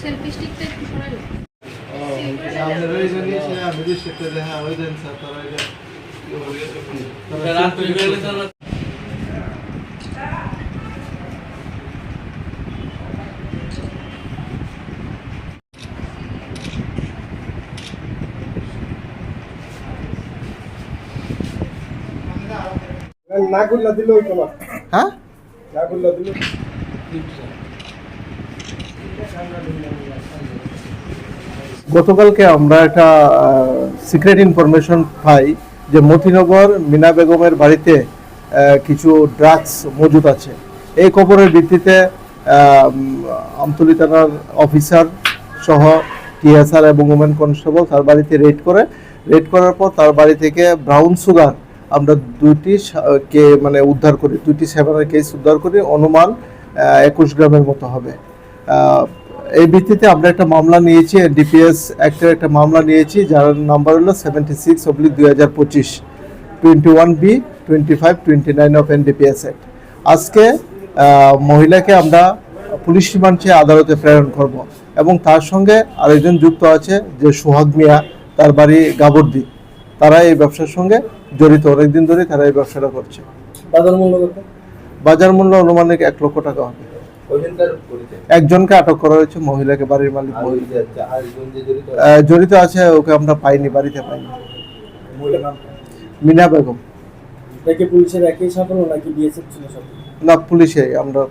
Selfie স্টিকটা একটু সরাই আমাদের ওই সে দেয় হ্যাঁ ওই জন্য স্যার তারা বেরোলে তাহলে নাগুল্লা দিলে হইতো না। হ্যাঁ? দিলে গতকালকে আমরা একটা সিক্রেট ইনফরমেশন পাই যে মতিনগর মিনা বেগমের বাড়িতে কিছু ড্রাগস মজুদ আছে। এই খবরের ভিত্তিতে আমতলী থানার অফিসার সহ টিএসআর এবং ওমেন কনস্টেবল তার বাড়িতে রেড করে। রেড করার পর তার বাড়ি থেকে ব্রাউন সুগার আমরা দুইটি কে মানে উদ্ধার করি, দুইটি সেভেনের কেস উদ্ধার করি, অনুমান একুশ গ্রামের মতো হবে। এই ভিত্তিতে আমরা একটা মামলা নিয়েছি ডিপিএস অ্যাক্টের একটা মামলা নিয়েছি, যার নাম্বার হলো সেভেন্টি সিক্স অব্লিক দুই হাজার পঁচিশ twenty one B twenty five twenty nine of NDPS act আজকে মহিলাকে আমরা পুলিশ রিমান্ডে আদালতে প্রেরণ করব এবং তার সঙ্গে আরেকজন যুক্ত আছে, যে সোহাগ মিয়া, তার বাড়ি গাবর্দি। তারা এই ব্যবসার সঙ্গে জড়িত। অনেকদিন ধরে তারা এই ব্যবসাটা করছে। বাজার মূল্য কত? বাজার মূল্য অনুমানিক এক লক্ষ টাকা হবে। একজনকে আটক করা হয়েছে মহিলাকে বাড়ির মালিক যে জড়িত আছে? ওকে আমরা পাইনি বাড়িতে পাইনি। মিনা বেগম। নাকি পুলিশের একই সাফল্য নাকি বিএসএফ ছিল না পুলিশে আমরা